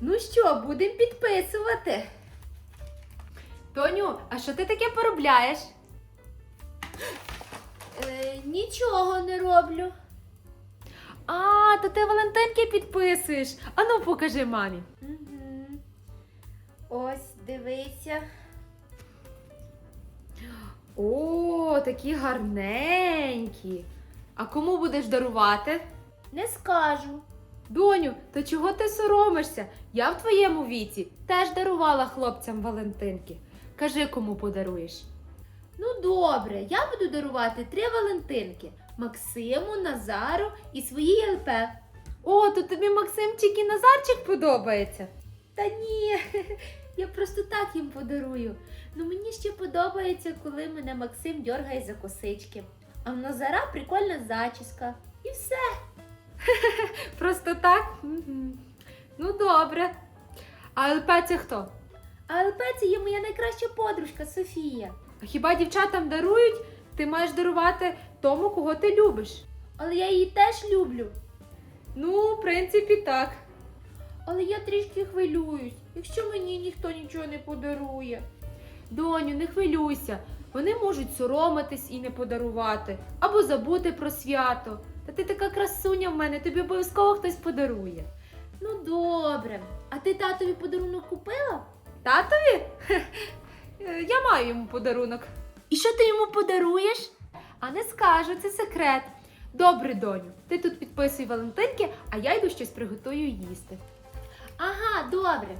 Ну що, будемо підписувати. Тоню, а що ти таке поробляєш? Е, нічого не роблю. А, то ти Валентинки підписуєш. Ану, покажи мамі. Угу. Ось, дивися. О, такі гарненькі. А кому будеш дарувати? Не скажу. Доню, то чого ти соромишся? Я в твоєму віці теж дарувала хлопцям Валентинки. Кажи, кому подаруєш. Ну, добре, я буду дарувати три Валентинки: Максиму, Назару і своїй ЛП. О, то тобі Максимчик і Назарчик подобається. Та ні, я просто так їм подарую. Ну мені ще подобається, коли мене Максим дьоргає за косички. А в Назара прикольна зачіска. І все. Просто так? Ну, добре. А ЛП це хто? А ЛП це є моя найкраща подружка Софія. А хіба дівчатам дарують? Ти маєш дарувати тому, кого ти любиш. Але я її теж люблю. Ну, в принципі, так. Але я трішки хвилююсь, якщо мені ніхто нічого не подарує. Доню, не хвилюйся. Вони можуть соромитись і не подарувати, або забути про свято. Та ти така красуня в мене, тобі обов'язково хтось подарує. Ну, добре. А ти татові подарунок купила? Татові? Хе, е, Я маю йому подарунок. І що ти йому подаруєш? А не скажу, це секрет. Добре, доню, ти тут підписуй Валентинки, а я йду щось приготую їсти. Ага, добре.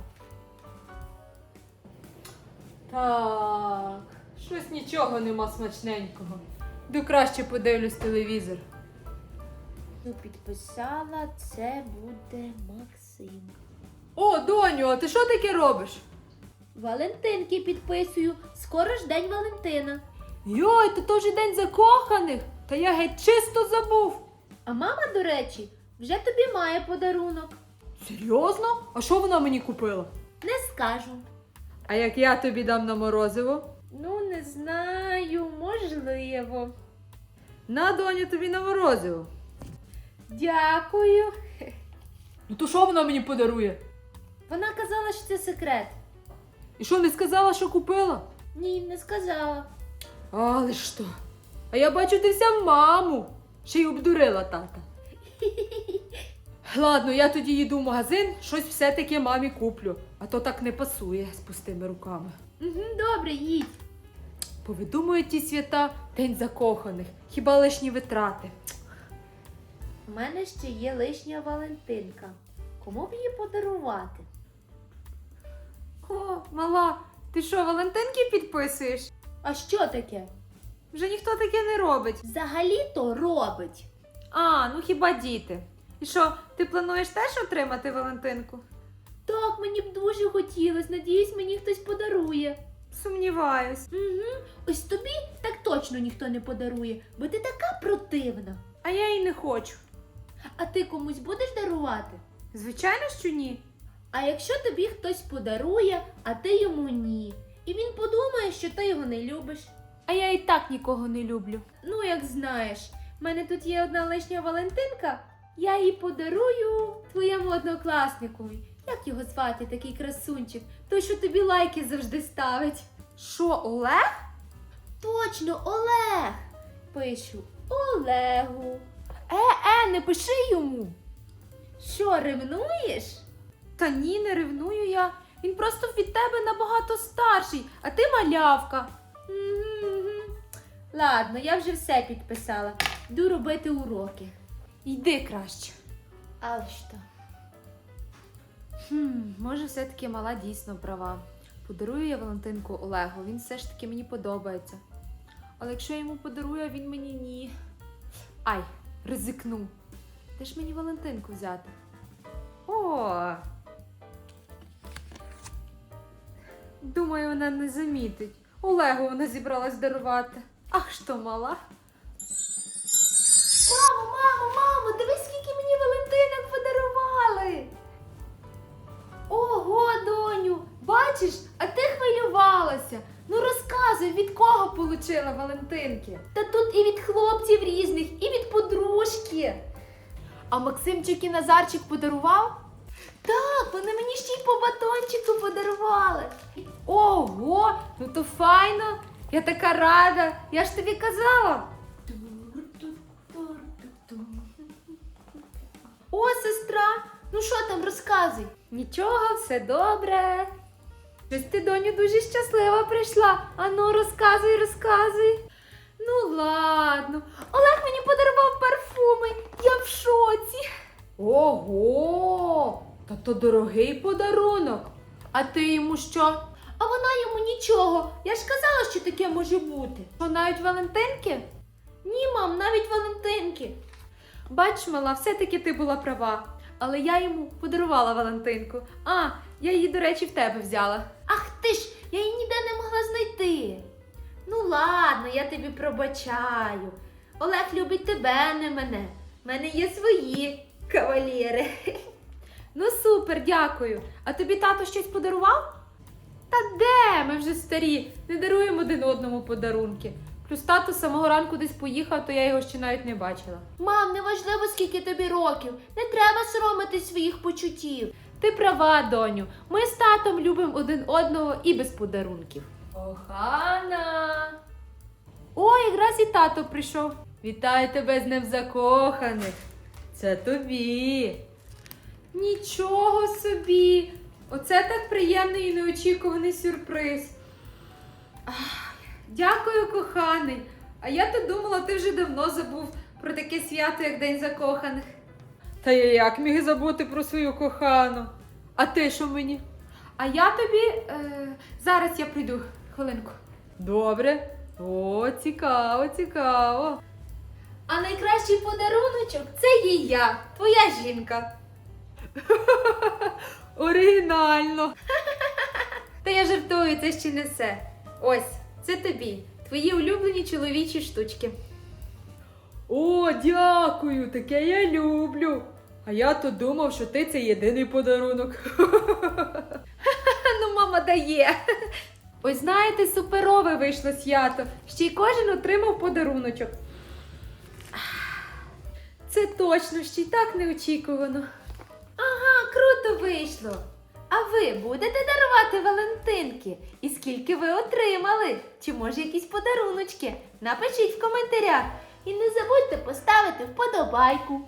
Так, щось нічого нема смачненького. Йду краще подивлюсь телевізор. Ну, підписала, це буде Максим. О, доню, а ти що таке робиш? Валентинки підписую. Скоро ж день Валентина. Йой, то то вже день закоханих. Та я геть чисто забув. А мама, до речі, вже тобі має подарунок. Серйозно? А що вона мені купила? Не скажу. А як я тобі дам на морозиво? Ну, не знаю, можливо. На, доню, тобі на морозиво. Дякую. Ну то що вона мені подарує? Вона казала, що це секрет. І що не сказала, що купила? Ні, не сказала. Але ж то. А я бачу, ти вся в маму. Ще й обдурила тата. Ладно, я тоді їду в магазин, щось все-таки мамі куплю, а то так не пасує з пустими руками. Угу, добре, їдь. Повидумують ті свята День закоханих, хіба лишні витрати. У мене ще є лишня Валентинка. Кому б її подарувати? О, мала, ти що, Валентинки підписуєш? А що таке? Вже ніхто таке не робить. Взагалі-то робить. А, ну хіба діти. І що, ти плануєш теж отримати Валентинку? Так, мені б дуже хотілося. Надіюсь, мені хтось подарує. Сумніваюсь. Угу. Ось тобі так точно ніхто не подарує, бо ти така противна. А я й не хочу. А ти комусь будеш дарувати? Звичайно, що ні. А якщо тобі хтось подарує, а ти йому ні. І він подумає, що ти його не любиш. А я і так нікого не люблю. Ну, як знаєш, в мене тут є одна лишня Валентинка. Я її подарую твоєму однокласнику. Як його звати, такий красунчик? Той, що тобі лайки завжди ставить. Що, Олег? Точно, Олег. Пишу Олегу. Е, е, не пиши йому. Що, ревнуєш? Та ні, не ревную я. Він просто від тебе набагато старший, а ти малявка. Мгм. Ладно, я вже все підписала. Йду робити уроки. Йди краще. А що? Хм, може, все-таки мала дійсно права. Подарую я Валентинку Олегу, він все ж таки мені подобається. Але якщо я йому подарую, а він мені ні. Ай, ризикну. Де ж мені Валентинку взяти? О! Думаю, вона не замітить. Олегу вона зібралась дарувати. Ах, що мала. Мамо, мамо, мамо, дивись, скільки мені Валентинок подарували. Ого, доню, бачиш, а ти хвилювалася. Ну розказуй, від кого получила Валентинки? Та тут і від хлопців різних, і від подружки. А Максимчик і Назарчик подарував? Так, вони мені ще й по батончику подарували. Ого, ну то файно. Я така рада. Я ж тобі казала. О, сестра, ну що там розказуй? Нічого, все добре. Щось ти, доню, дуже щаслива прийшла. Ану, розказуй, розказуй. Ну ладно. Олег мені подарував парфуми. Я в шоці. Ого! Та то дорогий подарунок. А ти йому що? А вона йому нічого. Я ж казала, що таке може бути. Що навіть Валентинки? Ні, мам, навіть Валентинки. Бач, мала, все-таки ти була права. Але я йому подарувала Валентинку. А, я її, до речі, в тебе взяла. Я її ніде не могла знайти. Ну ладно, я тобі пробачаю. Олег любить тебе, не мене. У мене є свої кавалєри. Ну супер, дякую. А тобі тато щось подарував? Та де? Ми вже старі, не даруємо один одному подарунки. Плюс тато самого ранку десь поїхав, то я його ще навіть не бачила. Мам, неважливо, скільки тобі років. Не треба соромитись своїх почуттів. Ти права, доню. Ми з татом любимо один одного і без подарунків. Охана. О, якраз і тато прийшов. Вітаю тебе з ним закоханих. Це тобі. Нічого собі. Оце так приємний і неочікуваний сюрприз. Ах, Дякую, коханий. А я то думала, ти вже давно забув про таке свято, як День закоханих. Та я як міг забути про свою кохану? А ти що мені? А я тобі. Е, зараз я прийду хвилинку. Добре. О, цікаво, цікаво. А найкращий подаруночок це їй я, твоя жінка. Оригінально. Та я жартую, це ще не все. Ось, це тобі. Твої улюблені чоловічі штучки. О, дякую, таке я люблю. А я то думав, що ти це єдиний подарунок. ну, мама дає. Ось знаєте, суперове вийшло свято. Ще й кожен отримав подаруночок. Це точно ще й так неочікувано. Ага, круто вийшло. А ви будете дарувати Валентинки? І скільки ви отримали? Чи може якісь подаруночки? Напишіть в коментарях. І не забудьте поставити вподобайку.